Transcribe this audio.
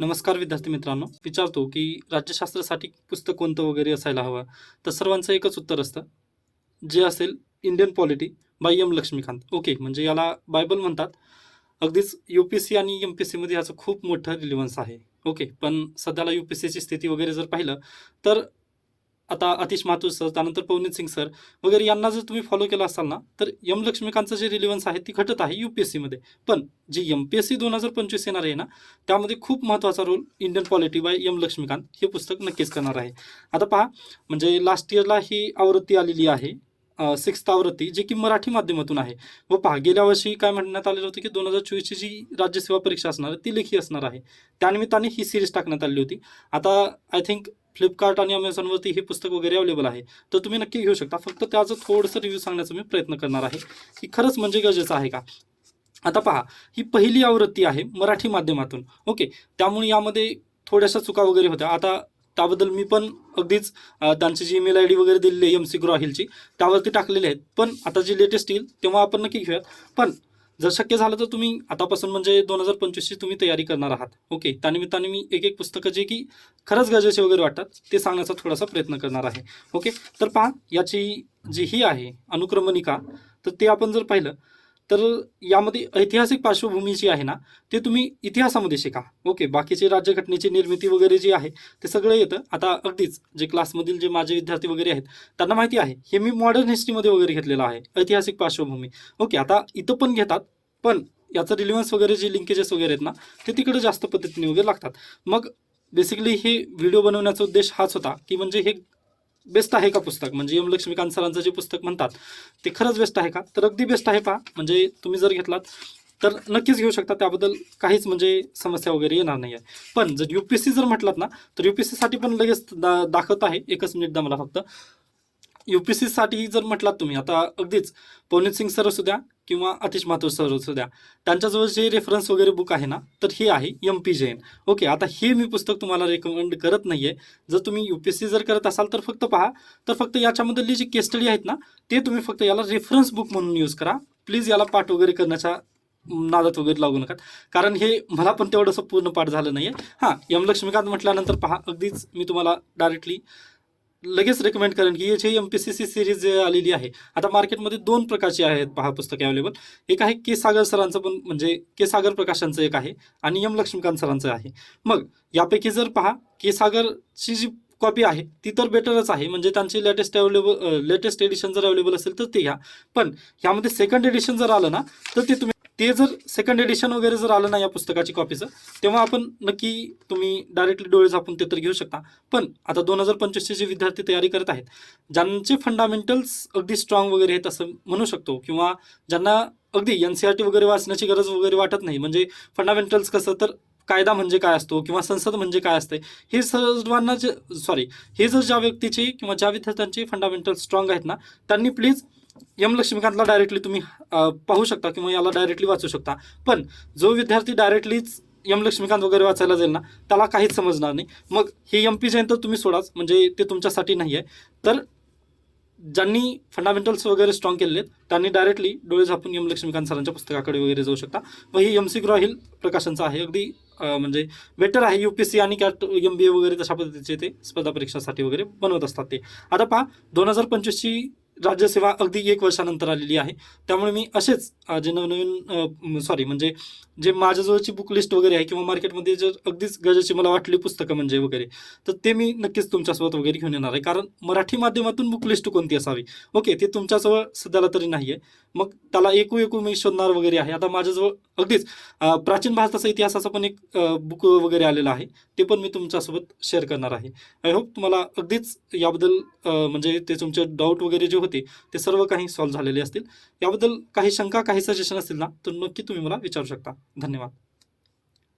नमस्कार विद्यार्थी मित्रांनो. विचारतो की राज्यशास्त्रासाठी पुस्तक कोणतं वगैरे असायला हवं? तर सर्वांचं एकच उत्तर असतं. जे असेल Indian polity by M Laxmikanth okay म्हणजे याला बायबल म्हणतात. अगदीच U P S C M P S सीमध्ये याचं खूप मोठं रिलिव्हन्स आहे. ओके पण सध्याला यू पी सीची स्थिती वगैरे जर पाहिलं तर आता अतिश माथुर सर त्यानंतर पवनीत सिंग सर वगैरे यांना जर तुम्ही फॉलो केलं असाल ना तर यम लक्ष्मीकांतचं जे रिलिव्हन्स आहे ती घटत आहे यू पी एस सीमध्ये पण G M P S C दोन हजार पंचवीस येणार आहे ना त्यामध्ये खूप महत्त्वाचा role Indian polity by M Laxmikanth हे पुस्तक नक्कीच करणार आहे. आता पहा म्हणजे लास्ट इयरला ही आवृत्ती आलेली आहे सिक्स्थ आवृत्ती जी की मराठी माध्यमातून आहे. व पहा गेल्या वर्षी काय म्हणण्यात आलेलं होतं की दोन हजार चोवीसची जी राज्यसेवा परीक्षा असणार आहे ती लेखी असणार आहे. त्यानिमित्ताने ही सिरीज टाकण्यात आली होती. आता आय थिंक फ्लिपकार्ट आणि अमेझॉनवरती हे पुस्तक वगैरे अवेलेबल आहे. तर तुम्ही नक्की घेऊ शकता. फक्त त्याचं थोडंसं रिव्ह्यू सांगण्याचा मी प्रयत्न करणार आहे. की खरंच म्हणजे गरजेचं आहे का? आता पहा ही पहिली आवृत्ती आहे मराठी माध्यमातून. ओके त्यामुळे यामध्ये थोड्याशा चुका वगैरे होत्या. आता त्याबद्दल मी पण अगदीच त्यांची जी ईमेल आय डी वगैरे दिलेली आहे एम सी ग्रॉहिलची त्यावरती टाकलेले आहेत. पण आता जी लेटेस्ट येईल तेव्हा आपण नक्की घेऊयात. पण जर शक्य झालं तर तुम्ही आतापासून म्हणजे दोन हजार पंचवीसची तुम्ही तयारी करणार आहात. ओके त्यानिमित्ताने मी एक एक पुस्तकं जे की खरंच गरजेचे वगैरे वाटतात ते सांगण्याचा थोडासा प्रयत्न करणार आहे. ओके तर पहा याची जी ही आहे अनुक्रमणिका तर ते आपण जर पाहिलं तर यामध्ये ऐतिहासिक पार्श्वभूमी जी आहे ना ते तुम्ही इतिहासामध्ये शिका. ओके बाकीचे राज्यघटनेची निर्मिती वगैरे जी आहे ते सगळं येतं. आता अगदीच जे क्लासमधील जे माझे विद्यार्थी वगैरे आहेत त्यांना माहिती आहे हे मी मॉडर्न हिस्ट्रीमध्ये वगैरे घेतलेलं आहे ऐतिहासिक पार्श्वभूमी. ओके आता इथं पण घेतात पण याचं रिलिव्हन्स वगैरे जे लिंकेजेस वगैरे आहेत ना ते तिकडे जास्त पद्धतीने वगैरे लागतात. मग बेसिकली हे व्हिडिओ बनवण्याचा उद्देश हाच होता की म्हणजे हे बेस्ट आहे का पुस्तक? म्हणजे एम लक्ष्मीकांत सरांचं जे पुस्तक म्हणतात ते खरंच बेस्ट आहे का? तर अगदी बेस्ट आहे पहा. म्हणजे तुम्ही जर घेतलात तर नक्कीच घेऊ शकता. त्याबद्दल काहीच म्हणजे समस्या वगैरे येणार नाही आहे पण जर यू पी एस सी जर म्हटलात ना तर यू पी एस सीसाठी पण लगेच दा दाखवत आहे. एकच मिनिट मला फक्त. यू पी साठी जर म्हटलात तुम्ही आता अगदीच पवनीत सिंग सर असू द्या किंवा अतिश माथुर सर असू द्या त्यांच्याजवळ जे रेफरन्स वगैरे बुक आहे ना तर हे आहे एम पी जैन ओके आता हे मी पुस्तक तुम्हाला रेकमेंड करत नाही आहे जर तुम्ही यू पी एस सी जर करत असाल तर फक्त पहा तर फक्त याच्यामधली जी केस स्टडी आहेत ना ते तुम्ही फक्त याला रेफरन्स बुक म्हणून यूज करा. प्लीज याला पाठ वगैरे करण्याच्या नादात वगैरे लागू नका. कारण हे मला पण तेवढंसं पूर्ण पाठ झालं नाही आहे हां यम लक्ष्मीकांत म्हटल्यानंतर पहा अगदीच मी तुम्हाला डायरेक्टली लगेच रेकमेंड करेन की याची M P C C series आलेली आहे आता मार्केटमध्ये दोन प्रकारची आहेत पहा पुस्तके अवेलेबल एक आहे के सागर सरांचं पण म्हणजे के सागर प्रकाशांचं एक आहे आणि एम लक्ष्मीकांत सरांचं आहे. मग यापैकी जर पहा के सागरची जी कॉपी आहे ती तर बेटरच आहे. म्हणजे त्यांची लेटेस्ट अवेलेबल लेटेस्ट एडिशन जर अवेलेबल असेल तर ते घ्या. पण ह्यामध्ये सेकंड एडिशन जर आलं ना तर ते तुम्ही ते जर सेकंड एडिशन वगैरे जर आलं ना या पुस्तकाची कॉपीचं तेव्हा आपण नक्की तुम्ही डायरेक्टली डोळे झापून ते तर घेऊ शकता. पण आता दोन हजार पंचवीसचे जे विद्यार्थी तयारी करत आहेत ज्यांचे फंडामेंटल्स अगदी स्ट्रॉंग वगैरे आहेत असं म्हणू शकतो किंवा ज्यांना अगदी एन सी आर टी वगैरे वाचण्याची गरज वगैरे वाटत नाही म्हणजे फंडामेंटल्स कसं तर कायदा म्हणजे काय असतो किंवा संसद म्हणजे काय असते हे सर्वांना जे सॉरी हे जर ज्या व्यक्तीचे किंवा ज्या विद्यार्थ्यांचे फंडामेंटल स्ट्रॉंग आहेत ना त्यांनी प्लीज यम लक्ष्मीकांतला डायरेक्टली तुम्ही पाहू शकता किंवा याला डायरेक्टली वाचू शकता. पण जो विद्यार्थी डायरेक्टलीच यम लक्ष्मीकांत वगैरे वाचायला जाईल ना त्याला काहीच समजणार नाही. मग हे एम पी जयंत तुम्ही सोडाच म्हणजे ते तुमच्यासाठी नाही आहे तर ज्यांनी फंडामेंटल्स वगैरे स्ट्रॉंग केलेले आहेत त्यांनी डायरेक्टली डोळे झापून यम लक्ष्मीकांत सरांच्या पुस्तकाकडे वगैरे जाऊ शकता. व ही एम सी ग्रॉहिल प्रकाशनचं आहे. अगदी म्हणजे बेटर आहे. यू पी सी आणि कॅट एम बी ए वगैरे तशा पद्धतीचे ते स्पर्धा परीक्षासाठी वगैरे बनवत असतात ते. आता पहा दोन हजार पंचवीसची राज्यसेवा अगदी एक वर्षानंतर आलेली आहे. त्यामुळे मी असेच जे नवनवीन सॉरी म्हणजे जे माझ्याजवळची बुक लिस्ट वगैरे आहे किंवा मार्केटमध्ये जर अगदीच गरजेची मला वाटली पुस्तकं म्हणजे वगैरे तर ते मी नक्कीच तुमच्यासोबत वगैरे घेऊन येणार आहे. कारण मराठी माध्यमातून बुक लिस्ट कोणती असावी? ओके ते तुमच्याजवळ सध्याला तरी नाही आहे मग त्याला एकू एकू मी शोधणार वगैरे आहे. आता माझ्याजवळ अगदीच प्राचीन भारताचा इतिहासाचा पण एक बुक वगैरे आलेलं आहे. ते पण मी तुमच्यासोबत शेअर करणार आहे. आय होप तुम्हाला अगदीच याबद्दल म्हणजे ते तुमचे डाऊट वगैरे जे होते होते ते सर्व काही सॉल्व्ह झालेले असतील. याबद्दल काही शंका काही सजेशन असतील ना तर नक्की तुम्ही मला विचारू शकता. धन्यवाद.